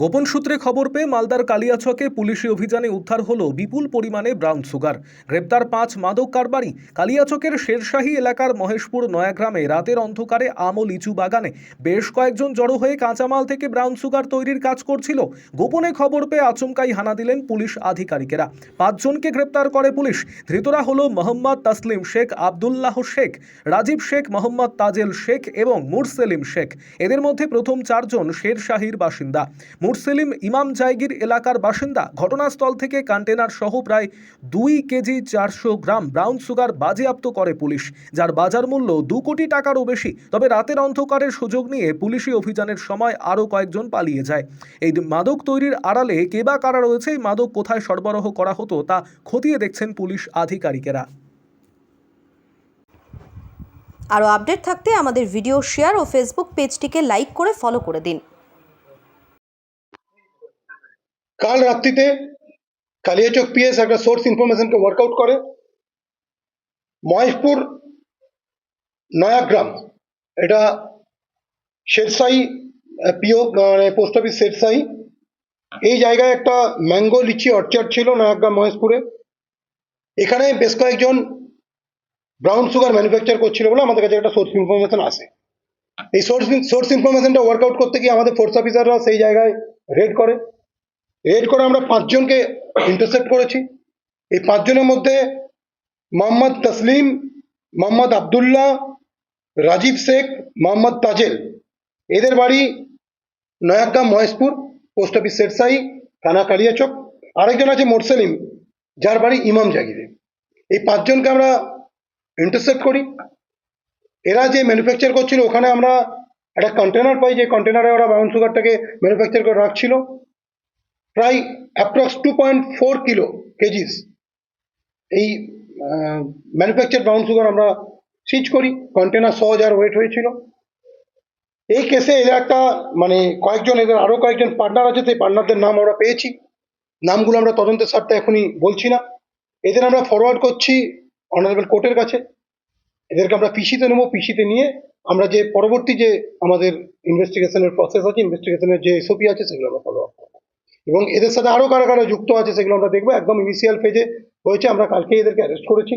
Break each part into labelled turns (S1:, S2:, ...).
S1: গোপন সূত্রে খবর পেয়ে মালদার কালিয়াছকে পুলিশি অভিযানে উদ্ধার হল বিপুল পরিমাণে ব্রাউন সুগার। গ্রেপ্তার পাঁচ মাদক কারবারি কালিয়াচকের শেরশাহী এলাকার মহেশপুর নয়াগ্রামে রাতের অন্ধকারে আম ও লিচু বাগানে বেশ কয়েকজন জড়ো হয়ে কাঁচামাল থেকে ব্রাউন সুগার তৈরির কাজ করছিল। গোপনে খবর পেয়ে আচমকাই হানা দিলেন পুলিশ আধিকারিকেরা। পাঁচজনকে গ্রেপ্তার করে পুলিশ। ধৃতরা হল মোহাম্মদ তাসলিম শেখ, আবদুল্লাহ শেখ, রাজীব শেখ, মোহাম্মদ তাজেল শেখ এবং মুরসেলিম শেখ। এদের মধ্যে প্রথম চারজন শেরশাহীর বাসিন্দা। মুরসেলিম ইমাম জায়গির এলাকার বাসিন্দা ঘটনাস্থল থেকে কন্টেনার সহ প্রায় দুই কেজি চারশো গ্রাম ব্রাউন সুগার বাজেয়াপ্ত করে পুলিশ, যার বাজার মূল্য দু কোটি টাকারও বেশি। তবে রাতের অন্ধকারের সুযোগ নিয়ে পুলিশি অভিযানের সময় আরও কয়েকজন পালিয়ে যায়। এই মাদক তৈরির আড়ালে কে বা কারা রয়েছে, এই মাদক কোথায় সরবরাহ করা হতো তা খতিয়ে দেখছেন পুলিশ আধিকারিকেরা।
S2: আরও আপডেট থাকতে আমাদের ভিডিও শেয়ার ও ফেসবুক পেজটিকে লাইক করে ফলো করে দিন।
S3: কাল রাত্রিতে কালিয়াচক পিএস একটা সোর্স ইনফরমেশনকে ওয়ার্কআউট করে। মহেশপুর নয়াগ্রাম। এটা শেরসাই পিও মানে পোস্ট অফিস শেরসাই এই জায়গায় একটা ম্যাঙ্গো লিচি অর্চার্ড ছিল নয়াগ্রাম মহেশপুরে। এখানে বেশ কয়েকজন ব্রাউন সুগার ম্যানুফ্যাকচার করছিল বলে আমাদের কাছে একটা সোর্স ইনফরমেশন আসে। এই সোর্স সোর্স ইনফরমেশনটা ওয়ার্কআউট করতে গিয়ে আমাদের ফোর্স অফিসাররা সেই জায়গায় রেড করে। করে আমরা পাঁচজনকে ইন্টারসেপ্ট করেছি। এই পাঁচজনের মধ্যে মোহাম্মদ তসলিম, মোহাম্মদ আবদুল্লাহ, রাজীব শেখ, মোহাম্মদ তাজেল। এদের বাড়ি নয়াগ্রাম মহেশপুর, পোস্ট অফিস শেরসাই থানা কালিয়াচক। আরেকজন আছে মোরসেলিম, যার বাড়ি ইমাম জাগিরে। এই পাঁচজনকে আমরা ইন্টারসেপ্ট করি। এরা যে ম্যানুফ্যাকচার করছিল, ওখানে আমরা একটা কন্টেনার পাই, যে কন্টেনারে ওরা ব্রাউন সুগারটাকে ম্যানুফ্যাকচার করে রাখছিল। প্রায় approx two point four kilo KGs এই ম্যানুফ্যাকচার ব্রাউন সুগার আমরা সিজ করি কন্টেনার সহ যার ওয়েট হয়েছিল। এই কেসে এরা একটা মানে কয়েকজন, এদের আরও কয়েকজন পার্টনার আছে, সেই পার্টনারদের নাম আমরা পেয়েছি। নামগুলো আমরা তদন্তের স্বার্থে এখনই বলছি না। এদের আমরা ফরওয়ার্ড করছি অনারেবল কোর্টের কাছে। এদেরকে আমরা পিসিতে নেব পিসিতে নিয়ে আমরা যে পরবর্তী যে আমাদের ইনভেস্টিগেশনের প্রসেস আছে ইনভেস্টিগেশনের যে এসওপি আছে, সেগুলো আমরা ফলো আপ এবং এদের সাথে আরও কারা কারা যুক্ত আছে সেগুলো আমরা দেখব। একদম ইনিশিয়াল ফেজে হয়েছে, আমরা কালকে এদেরকে অ্যারেস্ট করেছি।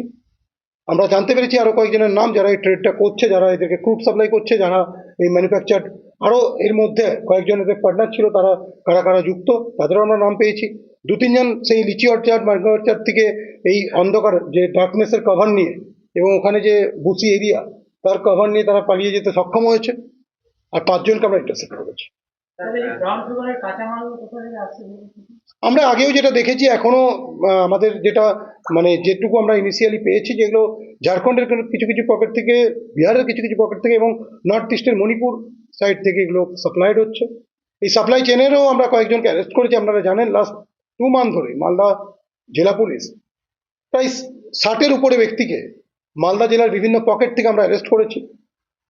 S3: আমরা জানতে পেরেছি আরও কয়েকজনের নাম যারা এই ট্রেডটা করছে, যারা এদেরকে ক্রুড সাপ্লাই করছে, যারা এই ম্যানুফ্যাকচার আরও এর মধ্যে কয়েকজন এদের পার্টনার ছিল, তারা কারা কারা যুক্ত, তাদেরও আমরা নাম পেয়েছি। দু তিনজন সেই লিচি অর্চার্ড ম্যাঙ্গো অর্চার্ড থেকে এই অন্ধকার যে ডার্কনেসের কভার নিয়ে এবং ওখানে যে বুসি এরিয়া তার কভার নিয়ে তারা পালিয়ে যেতে সক্ষম হয়েছে। আর পাঁচজনকে আমরা ইন্টারসেপ্ট করেছি। আমরা আগেও যেটা দেখেছি, এখনও আমাদের যেটা মানে যেটুকু আমরা ইনিশিয়ালি পেয়েছি, যেগুলো ঝাড়খণ্ডের কিছু কিছু পকেট থেকে, বিহারের কিছু কিছু পকেট থেকে এবং নর্থ ইস্টের মণিপুর সাইড থেকে এগুলো সাপ্লাইড হচ্ছে। এই সাপ্লাই চেনেরও আমরা কয়েকজনকে অ্যারেস্ট করেছি, আপনারা জানেন লাস্ট টু মান্থ ধরে, মালদা জেলা পুলিশ। প্রায় ষাটের উপরে ব্যক্তিকে মালদা জেলার বিভিন্ন পকেট থেকে আমরা অ্যারেস্ট করেছি।